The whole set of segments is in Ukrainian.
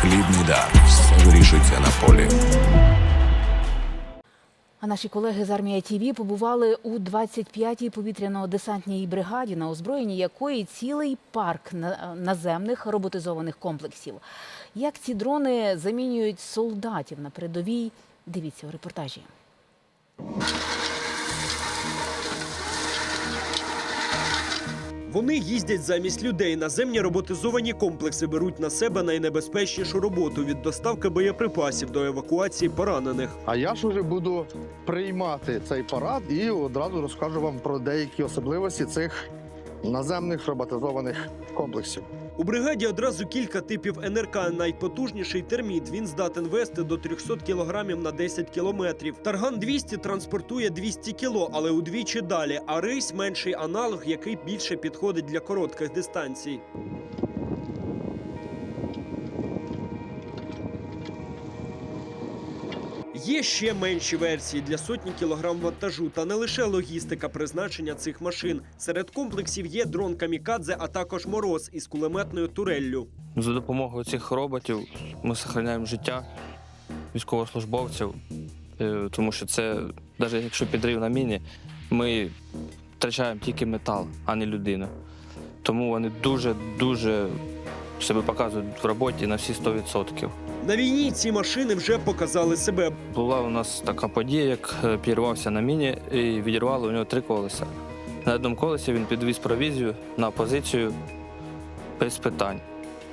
Хлібний дар. Все вирішується на полі. А наші колеги з армії ТІВІ побували у 25-й повітряно-десантній бригаді, на озброєнні якої цілий парк на- наземних роботизованих комплексів. Як ці дрони замінюють солдатів на передовій? Дивіться у репортажі. Вони їздять замість людей. Наземні роботизовані комплекси беруть на себе найнебезпечнішу роботу від доставки боєприпасів до евакуації поранених. А я ж уже буду приймати цей парад і одразу розкажу вам про деякі особливості цих наземних роботизованих комплексів. У бригаді одразу кілька типів НРК. Найпотужніший терміт. Він здатен вести до 300 кілограмів на 10 кілометрів. Тарган 200 транспортує 200 кіло, але удвічі далі. А рись менший аналог, який більше підходить для коротких дистанцій. Є ще менші версії для сотні кілограм вантажу, та не лише логістика призначення цих машин. Серед комплексів є дрон камікадзе, а також мороз із кулеметною туреллю. За допомогою цих роботів ми зберігаємо життя військовослужбовців, е, тому що це, навіть якщо підрив на міні, ми втрачаємо тільки метал, а не людину. Тому вони дуже-дуже себе показують в роботі на всі 100%. На війні ці машини вже показали себе. Була у нас така подія, як е, підірвався на міні і відірвало у нього три колеса. На одному колесі він підвіз провізію на позицію без питань.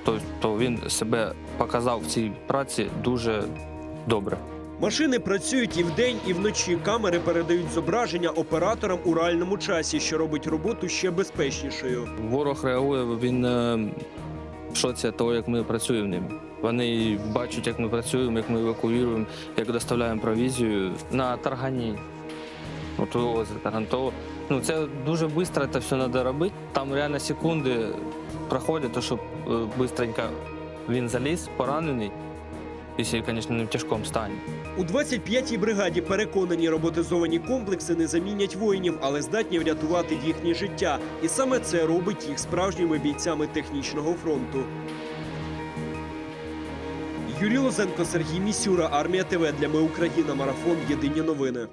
Тобто він себе показав в цій праці дуже добре. Машини працюють і вдень, і вночі. Камери передають зображення операторам у реальному часі, що робить роботу ще безпечнішою. Ворог реагує, він е, шоці того, як ми працюємо ними. Вони бачать, як ми працюємо, як ми евакуюємо, як доставляємо провізію на таргані. От вивозить тарган. То, ну, це дуже швидко це все треба робити. Там реально секунди проходять, то щоб швидко він заліз, поранений, якщо, звісно, не в тяжкому стані. У 25-й бригаді переконані роботизовані комплекси не замінять воїнів, але здатні врятувати їхнє життя. І саме це робить їх справжніми бійцями технічного фронту. Юрій Лозенко, Сергій Місюра, Армія ТВ для Ми Україна. Марафон. Єдині новини.